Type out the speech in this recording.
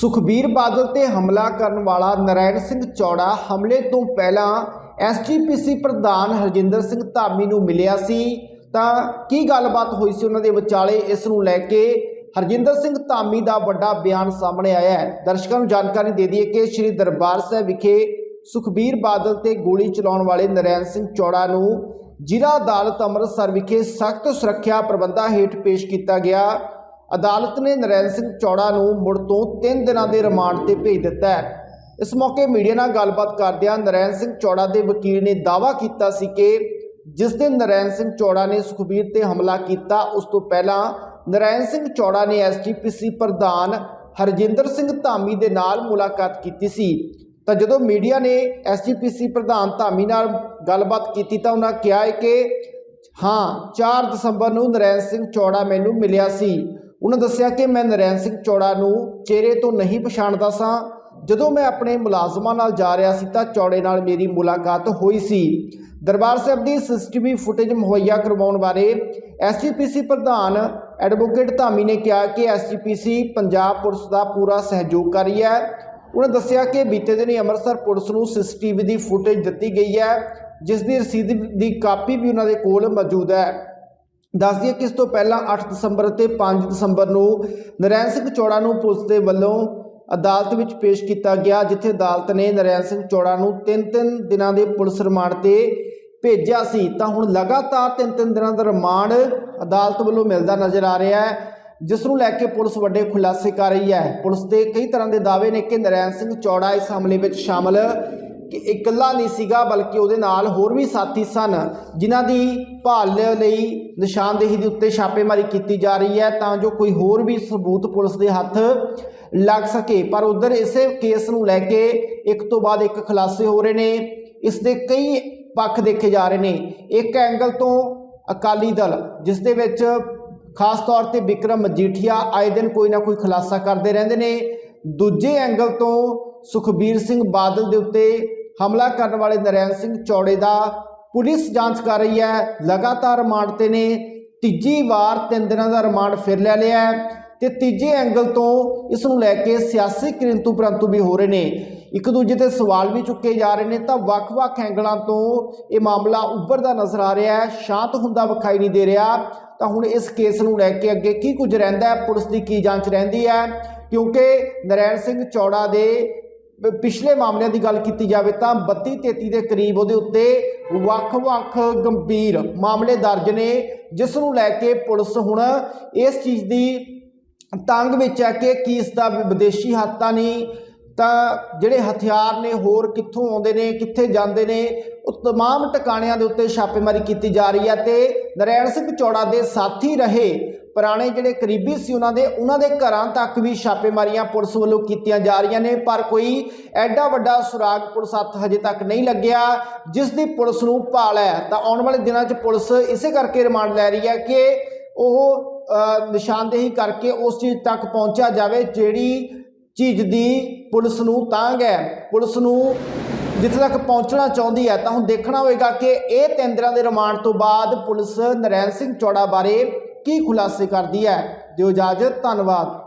ਸੁਖਬੀਰ ਬਾਦਲ ਤੇ ਹਮਲਾ ਕਰਨ ਵਾਲਾ ਨਰੈਣ ਸਿੰਘ ਚੌੜਾ ਹਮਲੇ ਤੋਂ ਪਹਿਲਾਂ ਐਸਜੀਪੀਸੀ ਪ੍ਰਧਾਨ ਹਰਜਿੰਦਰ ਸਿੰਘ ਧਾਮੀ ਨੂੰ ਮਿਲਿਆ ਸੀ। ਤਾਂ ਕੀ ਗੱਲਬਾਤ ਹੋਈ ਸੀ ਉਹਨਾਂ ਦੇ ਵਿਚਾਲੇ? ਇਸ ਨੂੰ ਲੈ ਕੇ ਹਰਜਿੰਦਰ ਸਿੰਘ ਧਾਮੀ ਦਾ ਵੱਡਾ ਬਿਆਨ ਸਾਹਮਣੇ ਆਇਆ ਹੈ। ਦਰਸ਼ਕਾਂ ਨੂੰ ਜਾਣਕਾਰੀ ਦੇ ਦਈਏ ਕਿ ਸ੍ਰੀ ਦਰਬਾਰ ਸਾਹਿਬ ਵਿਖੇ ਸੁਖਬੀਰ ਬਾਦਲ ਤੇ ਗੋਲੀ ਚਲਾਉਣ ਵਾਲੇ ਨਰੈਣ ਸਿੰਘ ਚੌੜਾ ਨੂੰ ਜ਼ਿਲ੍ਹਾ ਅਦਾਲਤ ਅੰਮ੍ਰਿਤਸਰ ਵਿਖੇ ਸਖਤ ਸੁਰੱਖਿਆ ਪ੍ਰਬੰਧਾਂ ਹੇਠ ਪੇਸ਼ ਕੀਤਾ ਗਿਆ। ਅਦਾਲਤ ਨੇ ਨਰੈਣ ਸਿੰਘ ਚੌੜਾ ਨੂੰ ਮੁੜ ਤੋਂ 3 ਦਿਨਾਂ ਦੇ ਰਿਮਾਂਡ ਤੇ ਭੇਜ ਦਿੱਤਾ ਹੈ। ਇਸ ਮੌਕੇ ਮੀਡੀਆ ਨਾਲ ਗੱਲਬਾਤ ਕਰਦਿਆਂ ਨਰੈਣ ਸਿੰਘ ਚੌੜਾ ਦੇ ਵਕੀਲ ਨੇ ਦਾਅਵਾ ਕੀਤਾ ਸੀ ਕਿ ਜਿਸ ਦਿਨ ਨਰੈਣ ਸਿੰਘ ਚੌੜਾ ਨੇ ਸੁਖਬੀਰ ਤੇ ਹਮਲਾ ਕੀਤਾ, ਉਸ ਤੋਂ ਪਹਿਲਾਂ ਨਰੈਣ ਸਿੰਘ ਚੌੜਾ ਨੇ ਐਸਜੀਪੀਸੀ ਪ੍ਰਧਾਨ ਹਰਜਿੰਦਰ ਸਿੰਘ ਧਾਮੀ ਦੇ ਨਾਲ ਮੁਲਾਕਾਤ ਕੀਤੀ ਸੀ। ਤਾਂ ਜਦੋਂ ਮੀਡੀਆ ਨੇ ਐਸਜੀਪੀਸੀ ਪ੍ਰਧਾਨ ਧਾਮੀ ਨਾਲ ਗੱਲਬਾਤ ਕੀਤੀ ਤਾਂ ਉਹਨਾਂ ਕਿਹਾ ਹੈ ਕਿ, ਹਾਂ 4 ਦਸੰਬਰ ਨੂੰ ਨਰੈਣ ਸਿੰਘ ਚੌੜਾ ਮੈਨੂੰ ਮਿਲਿਆ ਸੀ। ਉਹਨਾਂ ਦੱਸਿਆ ਕਿ ਮੈਂ ਨਰੈਣ ਸਿੰਘ ਚੌੜਾ ਨੂੰ ਚਿਹਰੇ ਤੋਂ ਨਹੀਂ ਪਛਾਣਦਾ ਸਾਂ। ਜਦੋਂ ਮੈਂ ਆਪਣੇ ਮੁਲਾਜ਼ਮਾਂ ਨਾਲ ਜਾ ਰਿਹਾ ਸੀ ਤਾਂ ਚੌੜੇ ਨਾਲ ਮੇਰੀ ਮੁਲਾਕਾਤ ਹੋਈ ਸੀ। ਦਰਬਾਰ ਸਾਹਿਬ ਦੀ ਸੀਸੀਟੀਵੀ ਫੁਟੇਜ ਮੁਹੱਈਆ ਕਰਵਾਉਣ ਬਾਰੇ ਐਸਜੀਪੀਸੀ ਪ੍ਰਧਾਨ ਐਡਵੋਕੇਟ ਧਾਮੀ ਨੇ ਕਿਹਾ ਕਿ ਐਸਜੀਪੀਸੀ ਪੰਜਾਬ ਪੁਲਿਸ ਦਾ ਪੂਰਾ ਸਹਿਯੋਗ ਕਰ ਰਹੀ ਹੈ। ਉਹਨਾਂ ਦੱਸਿਆ ਕਿ ਬੀਤੇ ਦਿਨੀ ਅੰਮ੍ਰਿਤਸਰ ਪੁਲਿਸ ਨੂੰ ਸੀਸੀਟੀਵੀ ਦੀ ਫੁਟੇਜ ਦਿੱਤੀ ਗਈ ਹੈ, ਜਿਸ ਦੀ ਰਸੀਦ ਦੀ ਕਾਪੀ ਵੀ ਉਹਨਾਂ ਦੇ ਕੋਲ ਮੌਜੂਦ ਹੈ। ਦੱਸ ਦਈਏ ਕਿ ਇਸ ਤੋਂ ਪਹਿਲਾਂ 8 ਦਸੰਬਰ ਅਤੇ 5 ਦਸੰਬਰ ਨੂੰ ਨਰੈਣ ਸਿੰਘ ਚੌੜਾ ਨੂੰ ਪੁਲਿਸ ਦੇ ਵੱਲੋਂ ਅਦਾਲਤ ਵਿੱਚ ਪੇਸ਼ ਕੀਤਾ ਗਿਆ, ਜਿੱਥੇ ਅਦਾਲਤ ਨੇ ਨਰੈਣ ਸਿੰਘ ਚੌੜਾ ਨੂੰ 3-3 ਦਿਨਾਂ ਦੇ ਪੁਲਿਸ ਰਿਮਾਂਡ ਤੇ ਭੇਜਿਆ ਸੀ। ਤਾਂ ਹੁਣ ਲਗਾਤਾਰ 3-3 ਦਿਨਾਂ ਦਾ ਰਿਮਾਂਡ ਅਦਾਲਤ ਵੱਲੋਂ ਮਿਲਦਾ ਨਜ਼ਰ ਆ ਰਿਹਾ ਹੈ, ਜਿਸ ਨੂੰ ਲੈ ਕੇ ਪੁਲਿਸ ਵੱਡੇ ਖੁਲਾਸੇ ਕਰ ਰਹੀ ਹੈ। ਪੁਲਿਸ ਦੇ ਕਈ ਤਰ੍ਹਾਂ ਦੇ ਦਾਅਵੇ ਨੇ ਕਿ ਨਰੈਣ ਸਿੰਘ ਚੌੜਾ ਇਸ ਹਮਲੇ ਵਿੱਚ ਸ਼ਾਮਲ ਕਿ ਇਕੱਲਾ ਨਹੀਂ ਸੀਗਾ, ਬਲਕਿ ਉਹਦੇ ਨਾਲ ਹੋਰ ਵੀ ਸਾਥੀ ਸਨ, ਜਿਨ੍ਹਾਂ ਦੀ ਭਾਲ ਲਈ ਨਿਸ਼ਾਨਦੇਹੀ ਦੇ ਉੱਤੇ ਛਾਪੇਮਾਰੀ ਕੀਤੀ ਜਾ ਰਹੀ ਹੈ, ਤਾਂ ਜੋ ਕੋਈ ਹੋਰ ਵੀ ਸਬੂਤ ਪੁਲਿਸ ਦੇ ਹੱਥ ਲੱਗ ਸਕੇ। ਪਰ ਉਧਰ ਇਸੇ ਕੇਸ ਨੂੰ ਲੈ ਕੇ ਇੱਕ ਤੋਂ ਬਾਅਦ ਇੱਕ ਖੁਲਾਸੇ ਹੋ ਰਹੇ ਨੇ, ਇਸ ਦੇ ਕਈ ਪੱਖ ਦੇਖੇ ਜਾ ਰਹੇ ਨੇ। ਇੱਕ ਐਂਗਲ ਤੋਂ ਅਕਾਲੀ ਦਲ, ਜਿਸ ਦੇ ਵਿੱਚ ਖਾਸ ਤੌਰ ਤੇ ਵਿਕਰਮ ਮਜੀਠੀਆ ਆਏ ਦਿਨ ਕੋਈ ਨਾ ਕੋਈ ਖੁਲਾਸਾ ਕਰਦੇ ਰਹਿੰਦੇ ਨੇ। ਦੂਜੇ ਐਂਗਲ ਤੋਂ ਸੁਖਬੀਰ ਸਿੰਘ ਬਾਦਲ ਦੇ ਉੱਤੇ ਹਮਲਾ ਕਰਨ ਵਾਲੇ ਨਰੈਣ ਸਿੰਘ ਚੌੜੇ ਦਾ ਪੁਲਿਸ ਜਾਂਚ ਕਰ ਰਹੀ ਹੈ। ਲਗਾਤਾਰ ਰਿਮਾਂਡ ਤੇ ਨੇ। ਤੀਜੀ ਵਾਰ ਤਿੰਨ ਦਿਨਾਂ ਦਾ ਰਿਮਾਂਡ ਫਿਰ ਲੈ ਲਿਆ ਹੈ ਤੇ ਤੀਜੇ ਐਂਗਲ ਤੋਂ ਇਸ ਨੂੰ ਲੈ ਕੇ ਸਿਆਸੀ ਕਿਰੰਤੂ ਪਰੰਤੂ ਵੀ ਹੋ ਰਹੇ ਨੇ। ਇੱਕ ਦੂਜੇ ਤੇ ਸਵਾਲ ਵੀ ਚੁੱਕੇ ਜਾ ਰਹੇ ਨੇ। ਤਾਂ ਵੱਖ-ਵੱਖ ਐਂਗਲਾਂ ਤੋਂ ਇਹ ਮਾਮਲਾ ਉੱਭਰਦਾ ਨਜ਼ਰ ਆ ਰਿਹਾ ਹੈ। ਸ਼ਾਂਤ ਹੁੰਦਾ ਵਿਖਾਈ ਨਹੀਂ ਦੇ ਰਿਹਾ। ਤਾਂ ਹੁਣ ਇਸ ਕੇਸ ਨੂੰ ਲੈ ਕੇ ਅੱਗੇ ਕੀ ਕੁਝ ਰਹਿੰਦਾ ਹੈ? ਪੁਲਿਸ ਦੀ ਕੀ ਜਾਂਚ ਰਹਿੰਦੀ ਹੈ? ਕਿਉਂਕਿ ਨਰੈਣ ਸਿੰਘ ਚੌੜਾ ਦੇ ਪਿਛਲੇ ਮਾਮਲਿਆਂ ਦੀ ਗੱਲ ਕੀਤੀ ਜਾਵੇ ਤਾਂ 32 33 ਦੇ ਕਰੀਬ ਉਹਦੇ ਉੱਤੇ ਵੱਖ-ਵੱਖ ਗੰਭੀਰ ਮਾਮਲੇ ਦਰਜ ਨੇ ਜਿਸ ਨੂੰ ਲੈ ਕੇ ਪੁਲਿਸ ਹੁਣ ਇਸ ਚੀਜ਼ ਦੀ ਤੰਗ ਵਿੱਚ ਹੈ ਕਿ ਕੀ ਇਸ ਦਾ ਵਿਦੇਸ਼ੀ ਹੱਥ ਤਾਂ ਨਹੀਂ ਤਾਂ ਜਿਹੜੇ ਹਥਿਆਰ ਨੇ ਹੋਰ ਕਿੱਥੋਂ ਆਉਂਦੇ ਨੇ ਕਿੱਥੇ ਜਾਂਦੇ ਨੇ ਉਹ तमाम ਟਿਕਾਣਿਆਂ ਦੇ ਉੱਤੇ ਛਾਪੇਮਾਰੀ ਕੀਤੀ ਜਾ ਰਹੀ ਹੈ ਤੇ ਨਰੈਣ ਸਿੰਘ ਚੌੜਾ ਦੇ ਸਾਥੀ ਰਹੇ ਪੁਰਾਣੇ ਜਿਹੜੇ ਕਰੀਬੀ ਸੀ ਉਹਨਾਂ ਦੇ ਉਹਨਾਂ ਦੇ ਘਰਾਂ ਤੱਕ ਵੀ ਛਾਪੇਮਾਰੀਆਂ ਪੁਲਿਸ ਵੱਲੋਂ ਕੀਤੀਆਂ ਜਾ ਰਹੀਆਂ ਨੇ, ਪਰ ਕੋਈ ਐਡਾ ਵੱਡਾ ਸੁਰਾਗ ਪੁਲਿਸ ਹੱਥ ਹਜੇ ਤੱਕ ਨਹੀਂ ਲੱਗਿਆ, ਜਿਸ ਦੀ ਪੁਲਿਸ ਨੂੰ ਭਾਲ ਹੈ। ਤਾਂ ਆਉਣ ਵਾਲੇ ਦਿਨਾਂ 'ਚ ਪੁਲਿਸ ਇਸੇ ਕਰਕੇ ਰਿਮਾਂਡ ਲੈ ਰਹੀ ਹੈ ਕਿ ਉਹ ਨਿਸ਼ਾਨਦੇਹੀ ਕਰਕੇ ਉਸ ਚੀਜ਼ ਤੱਕ ਪਹੁੰਚਿਆ ਜਾਵੇ ਜਿਹੜੀ ਚੀਜ਼ ਦੀ ਪੁਲਿਸ ਨੂੰ ਤਾਂਗ ਹੈ। ਪੁਲਿਸ ਨੂੰ ਜਿੱਥੇ ਤੱਕ ਪਹੁੰਚਣਾ ਚਾਹੁੰਦੀ ਹੈ, ਤਾਂ ਹੁਣ ਦੇਖਣਾ ਹੋਏਗਾ ਕਿ ਇਹ ਤਿੰਨ ਦਿਨਾਂ ਦੇ ਰਿਮਾਂਡ ਤੋਂ ਬਾਅਦ ਪੁਲਿਸ ਨਰੈਣ ਸਿੰਘ ਚੌੜਾ ਬਾਰੇ ਕੀ ਖੁਲਾਸੇ ਕਰਦੀ ਹੈ। ਦਿਓ ਇਜਾਜ਼ਤ ਧੰਨਵਾਦ।